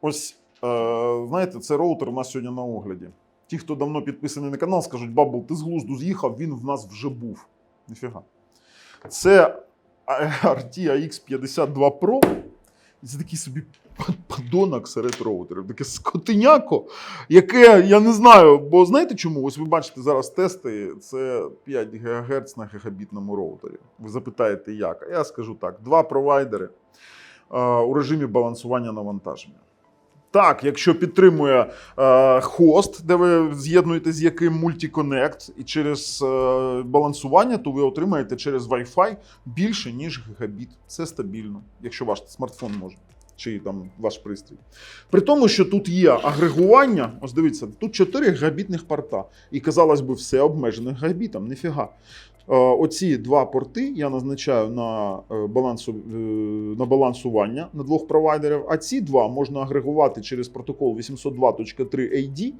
ось е, знаєте, це роутер у нас сьогодні на огляді. Ті, хто давно підписаний на канал, скажуть: Бабл, ти з глузду з'їхав, він в нас вже був. Ніфіга. Це RT AX 52 Pro. І це такий собі подонок серед роутерів. Таке скотиняко, яке я не знаю. Бо знаєте чому? Ось ви бачите зараз тести. Це 5 ГГц на гігабітному роутері. Ви запитаєте, як? А я скажу так: два провайдери е, у режимі балансування навантаження. Так, якщо підтримує е, хост, де ви з'єднуєте з яким мультиконект, і через е, балансування, то ви отримаєте через Wi-Fi більше, ніж гігабіт. Це стабільно, якщо ваш смартфон може, чи там ваш пристрій. При тому, що тут є агрегування, ось дивіться, тут 4 гігабітних порта. І казалось би, все обмежено гігабітом. Ніфіга. Е, Оці два порти я назначаю на, е, балансу, е, на балансування на двох провайдерів, а ці два можна агрегувати через протокол 802.3 AD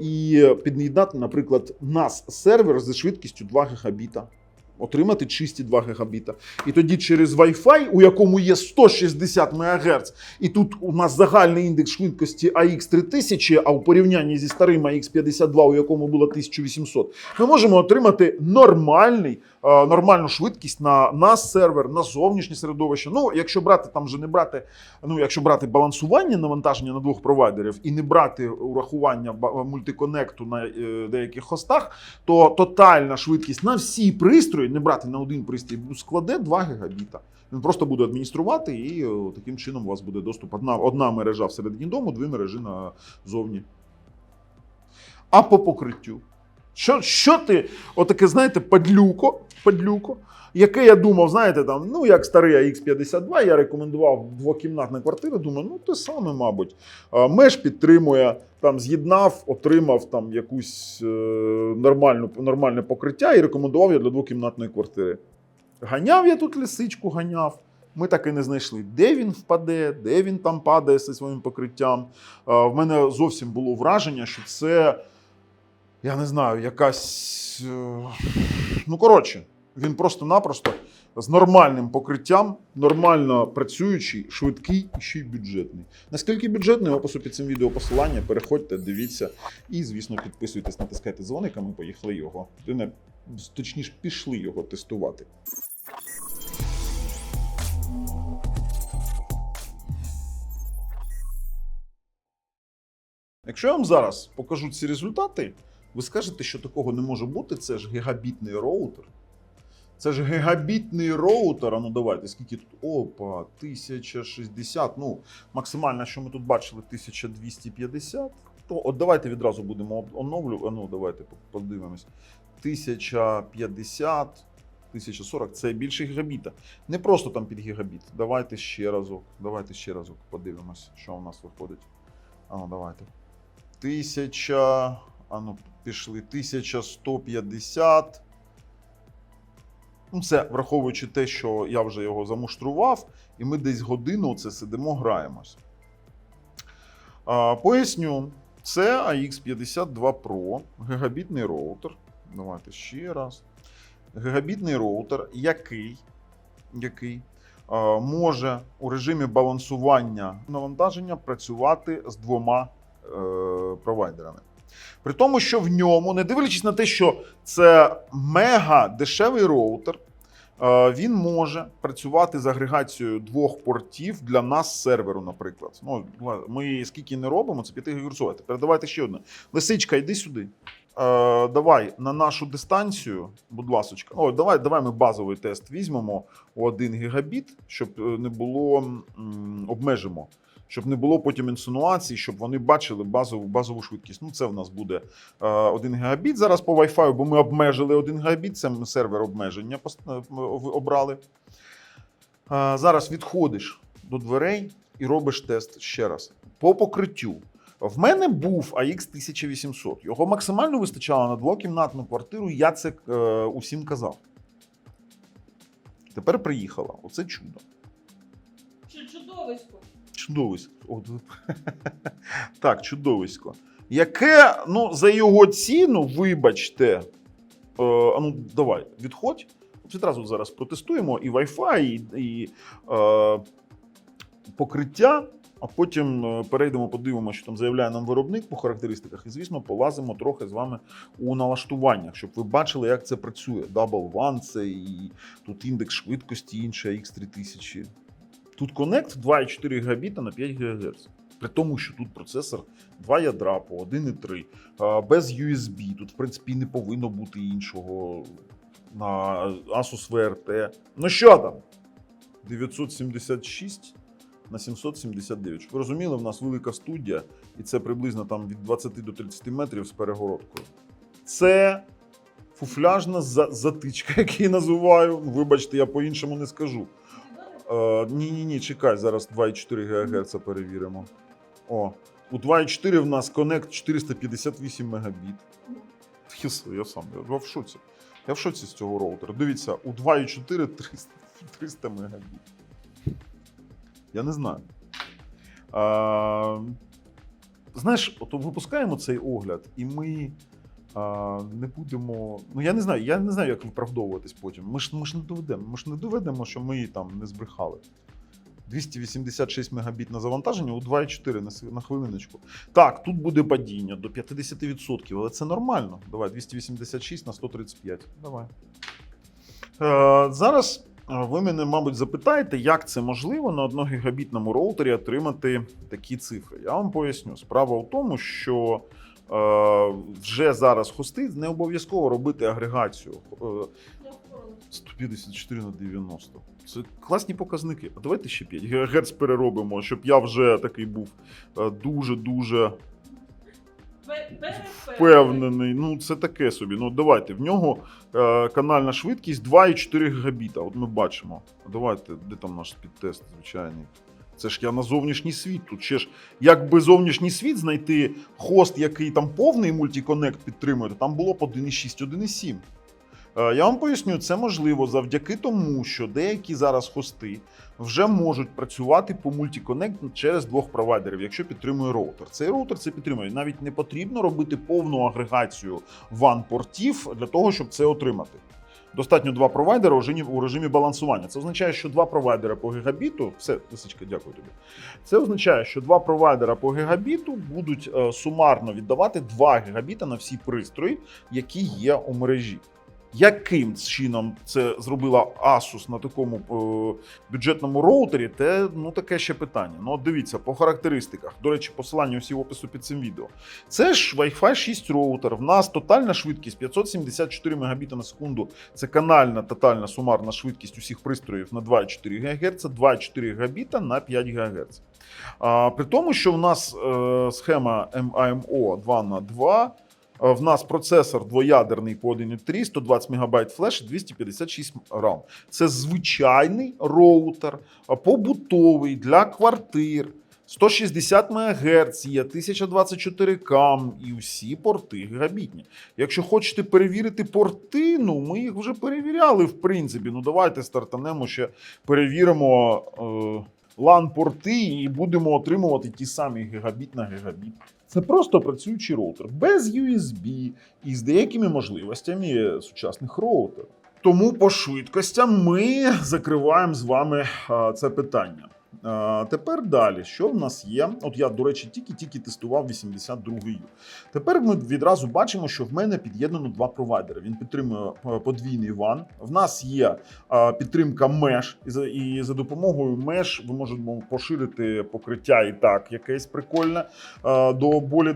і під'єднати, наприклад, нас сервер зі швидкістю 2 гігабіта. Отримати чисті 2 гігабіта. І тоді через Wi-Fi, у якому є 160 МГц, і тут у нас загальний індекс швидкості AX 3000, а у порівнянні зі старим AX 52, у якому було 1800, ми можемо отримати нормальний, е, нормальну швидкість на нас сервер, на зовнішнє середовище. Ну, якщо брати там вже не брати, ну якщо брати балансування навантаження на двох провайдерів і не брати урахування мультиконекту на е, деяких хостах, то тотальна швидкість на всі пристрої, не брати на один пристрій, складе 2 гігабіта. Він просто буде адмініструвати, і таким чином у вас буде доступ. Одна, одна мережа всередині дому, дві мережі назовні. А по покриттю. Що, що ти, отаке, знаєте, падлюко, падлюко, яке я думав, знаєте, там, ну як старий AX52, я рекомендував двокімнатна квартира. Думаю, ну те саме, мабуть. Меж підтримує, там з'єднав, отримав там якусь е, нормальне покриття і рекомендував я для двокімнатної квартири. Ганяв я тут лисичку, ганяв. Ми так і не знайшли, де він впаде, де він там падає зі своїм покриттям. А, В мене зовсім було враження, що це, я не знаю, якась. е, Ну, коротше, він просто-напросто з нормальним покриттям, нормально працюючий, швидкий і ще й бюджетний. Наскільки бюджетний, опису під цим відео посилання. Переходьте, дивіться і, звісно, підписуйтесь, натискайте дзвоник, а ми поїхали його. Точніше, пішли його тестувати. Якщо я вам зараз покажу ці результати, ви скажете, що такого не може бути. Це ж гігабітний роутер. Це ж гігабітний роутер. А ну давайте, скільки тут? Опа, 1060. Ну, максимально, що ми тут бачили, 1250. То от давайте відразу будемо оновлювати. Ну, давайте подивимось. 1050, 1040 це більше гігабіта. Не просто там під гігабіт. Давайте ще разок. Давайте ще разок подивимось, що у нас виходить. А ну, давайте. 1000. А ну, пішли. 1150. Ну, це враховуючи те, що я вже його замуштрував, і ми десь годину це сидимо, граємось. А, поясню, це AX52 Pro, гігабітний роутер. Давайте ще раз. Гігабітний роутер, який, який а, може у режимі балансування навантаження працювати з двома е, провайдерами. При тому, що в ньому, не дивлячись на те, що це мега дешевий роутер, е, він може працювати з агрегацією двох портів для нас серверу, наприклад. Ну, ми скільки не робимо, це 5 ГГц. Тепер давайте ще одне. Лисичка, йди сюди. Е, давай на нашу дистанцію, будь ласочка. О, давай, давай ми базовий тест візьмемо у 1 гігабіт, щоб е, не було обмежимо щоб не було потім інсинуацій, щоб вони бачили базову базову швидкість. Ну, це в нас буде е, 1 гігабіт зараз по Wi-Fi, бо ми обмежили 1 гігабіт, це сервер обмеження е, обрали. Е, зараз відходиш до дверей і робиш тест ще раз. По покриттю. В мене був AX 1800. Його максимально вистачало на двокімнатну квартиру. Я це е, усім казав. Тепер приїхала. Оце чудо. Чудовисько? Чудовисько. Так, чудовисько. Яке, ну, за його ціну, вибачте. Е, ну, давай, відходь. От Відразу зараз протестуємо і Wi-Fi, і, і е, покриття. А потім е, перейдемо, подивимося, що там заявляє нам виробник по характеристиках. І, звісно, полазимо трохи з вами у налаштуваннях, щоб ви бачили, як це працює. Double One це і тут індекс швидкості інша X3000. Тут Connect 2,4 гігабіта на 5 ГГц. При тому, що тут процесор 2 ядра по 1,3, без USB. Тут, в принципі, не повинно бути іншого на Asus VRT. Ну що там? 976 на 779. Щоб ви розуміли, в нас велика студія, і це приблизно там від 20 до 30 метрів з перегородкою. Це фуфляжна затичка, як її називаю. Вибачте, я по-іншому не скажу. Е, ні, ні, ні, чекай, зараз 2,4 ГГц перевіримо. О, у 2,4 в нас Connect 458 Мбіт. Я, сам я в шоці. Я в шоці з цього роутера. Дивіться, у 2,4 300, 300 Мбіт. Я не знаю. А, знаєш, от випускаємо цей огляд, і ми не будемо. Ну я не знаю, я не знаю, як виправдовуватись потім. Ми ж, ми ж не доведемо. Ми ж не доведемо, що ми її там не збрехали. 286 мегабіт на завантаження у 2,4 на, хвилиночку. Так, тут буде падіння до 50%, але це нормально. Давай, 286 на 135. Давай. Е, зараз е, ви мене, мабуть, запитаєте, як це можливо на 1 гігабітному роутері отримати такі цифри. Я вам поясню. Справа в тому, що е, вже зараз хости не обов'язково робити агрегацію. Е, Я впоралась. 154 на 90. Це класні показники. А давайте ще 5 ГГц переробимо, щоб я вже такий був е, дуже-дуже впевнений. Ну, це таке собі. Ну, давайте. В нього е, канальна швидкість 2,4 гігабіта. От ми бачимо. Давайте, де там наш підтест звичайний. Це ж я на зовнішній світ. Тут ще ж, якби зовнішній світ знайти хост, який там повний мультиконект підтримує, то там було б 1,6, 1,7. Е, Я вам поясню, це можливо завдяки тому, що деякі зараз хости вже можуть працювати по мультиконект через двох провайдерів, якщо підтримує роутер. Цей роутер це підтримує. Навіть не потрібно робити повну агрегацію WAN-портів для того, щоб це отримати. Достатньо два провайдери у режимі, у режимі балансування. Це означає, що два провайдери по гігабіту. Все, Лисичка, дякую тобі. Це означає, що два провайдера по гігабіту будуть е, сумарно віддавати 2 гігабіта на всі пристрої, які є у мережі. Яким чином це зробила Asus на такому е, бюджетному роутері, те ну таке ще питання. Ну, дивіться, по характеристиках. До речі, посилання усі в опису під цим відео. Це ж Wi-Fi 6 роутер. В нас тотальна швидкість 574 Мбіта на секунду. Це канальна тотальна сумарна швидкість усіх пристроїв на 2,4 ГГц, 2,4 Гбіта на 5 ГГц. А, при тому, що в нас е, схема MIMO 2 на 2 Е, В нас процесор двоядерний по 1.3, 120 МБ флеш, 256 RAM. Це звичайний роутер, е, побутовий для квартир. 160 МГц є 1024 кам і всі порти гігабітні. Якщо хочете перевірити порти, ну ми їх вже перевіряли, в принципі. Ну давайте стартанемо ще перевіримо е, LAN-порти і будемо отримувати ті самі гігабіт на гігабіт. Це просто працюючий роутер без USB і з деякими можливостями сучасних роутерів. Тому по швидкостям ми закриваємо з вами це питання. Тепер далі, що в нас є? От я, до речі, тільки-тільки тестував 82-й. Тепер ми відразу бачимо, що в мене під'єднано два провайдери. Він підтримує е, подвійний WAN. В нас є підтримка меж, і за, допомогою меж ви можете поширити покриття і так, якесь прикольне, до болі.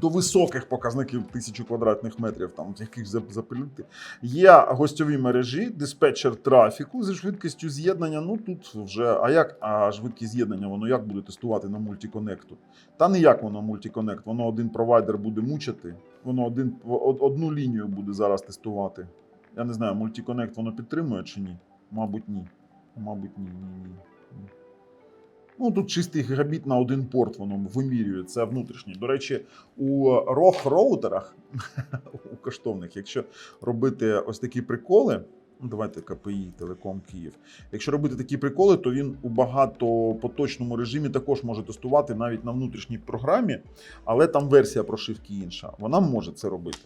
До високих показників тисячі квадратних метрів, там яких за- запилити. Є гостьові мережі, диспетчер трафіку зі швидкістю з'єднання. Ну тут вже а як а швидкість з'єднання, воно як буде тестувати на мультиконекту? Та ніяк воно мультиконект. Воно один провайдер буде мучити, воно один одну лінію буде зараз тестувати. Я не знаю, мультиконект воно підтримує чи ні? Мабуть, ні. Мабуть, ні, ні, ні. Ну, тут чистий гігабіт на один порт воно вимірює, це внутрішній. До речі, у ROG роутерах, у коштовних, якщо робити ось такі приколи, ну, давайте КПІ, Телеком Київ. Якщо робити такі приколи, то він у багатопоточному режимі також може тестувати навіть на внутрішній програмі, але там версія прошивки інша. Вона може це робити.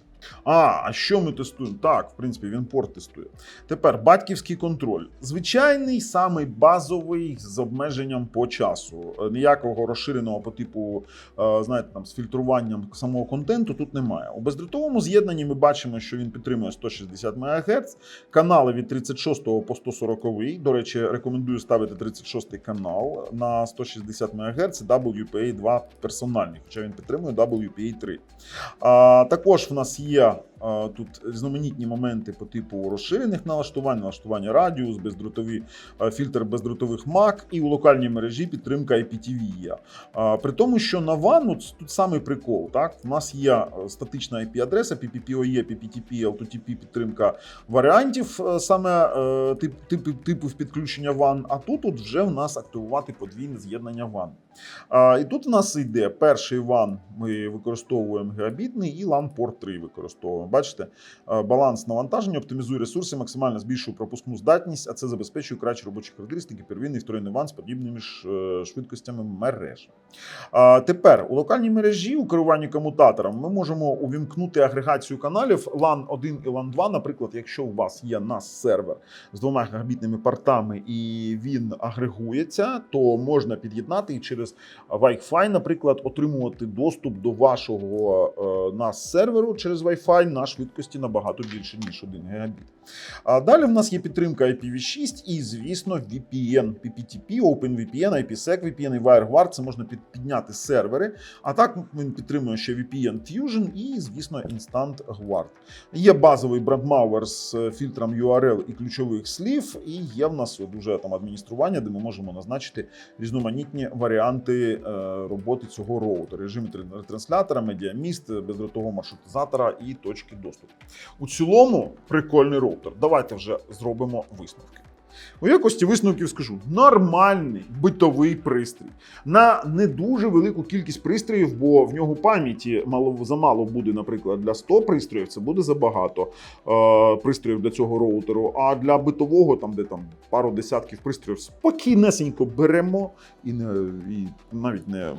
А, а що ми тестуємо? Так, в принципі, він порт тестує. Тепер батьківський контроль. Звичайний, самий базовий з обмеженням по часу. Е, Ніякого розширеного по типу, е, знаєте, там з фільтруванням самого контенту тут немає. У бездротовому з'єднанні ми бачимо, що він підтримує 160 МГц, канали від 36 по 140. До речі, рекомендую ставити 36 канал на 160 МГц WPA 2 персональний, хоча він підтримує WPA 3. А, також в нас є а, тут різноманітні моменти по типу розширених налаштувань, налаштування радіус, бездротові фільтр бездротових MAC і у локальній мережі підтримка IPTV є. При тому, що на от тут самий прикол. Так, у нас є е, статична IP-адреса PPPoE, PPTP, L2TP підтримка варіантів е, саме е, тип, типу, типів підключення WAN, а тут от вже в нас активувати подвійне з'єднання. А, і тут в нас йде перший WAN, ми використовуємо гігабітний, і LAN порт 3 використовуємо. Бачите, е, баланс навантаження, оптимізує ресурси, максимально збільшує пропускну здатність, а це забезпечує кращі робочі характеристики, первинний і вторинний WAN з подібними е, швидкостями мереж. Тепер у локальній мережі у керуванні комутатором ми можемо увімкнути агрегацію каналів LAN 1 і LAN 2. Наприклад, якщо у вас є NAS сервер з двома гігабітними портами і він агрегується, то можна під'єднати і через Wi-Fi, наприклад, отримувати доступ до вашого е, NAS серверу через Wi-Fi швидкості набагато більше ніж 1 гігабіт. А далі в нас є підтримка IPv6 і, звісно, VPN, PPTP, OpenVPN, IPsec VPN і WireGuard. Це можна підняти сервери. А так він підтримує ще VPN Fusion і, звісно, Instant Guard. Є базовий брендмауер з е, фільтром URL і ключових слів, і є в нас дуже там адміністрування, де ми можемо назначити різноманітні варіанти е, роботи цього роутера, режими тран- ретранслятора, медіаміст, бездротового маршрутизатора і точки доступу. У цілому прикольний роутер. Давайте вже зробимо висновки. У якості висновків скажу: нормальний битовий пристрій на не дуже велику кількість пристроїв, бо в нього пам'яті мало замало буде, наприклад, для 100 пристроїв. Це буде забагато е, пристроїв для цього роутеру. А для битового, там де там пару десятків пристроїв, спокійнесенько беремо і не і навіть не,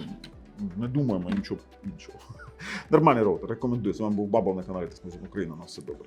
не думаємо нічого іншого. Нормальний роутер, рекомендую. З вами був Баба на каналі Технозон Україна. На все добре.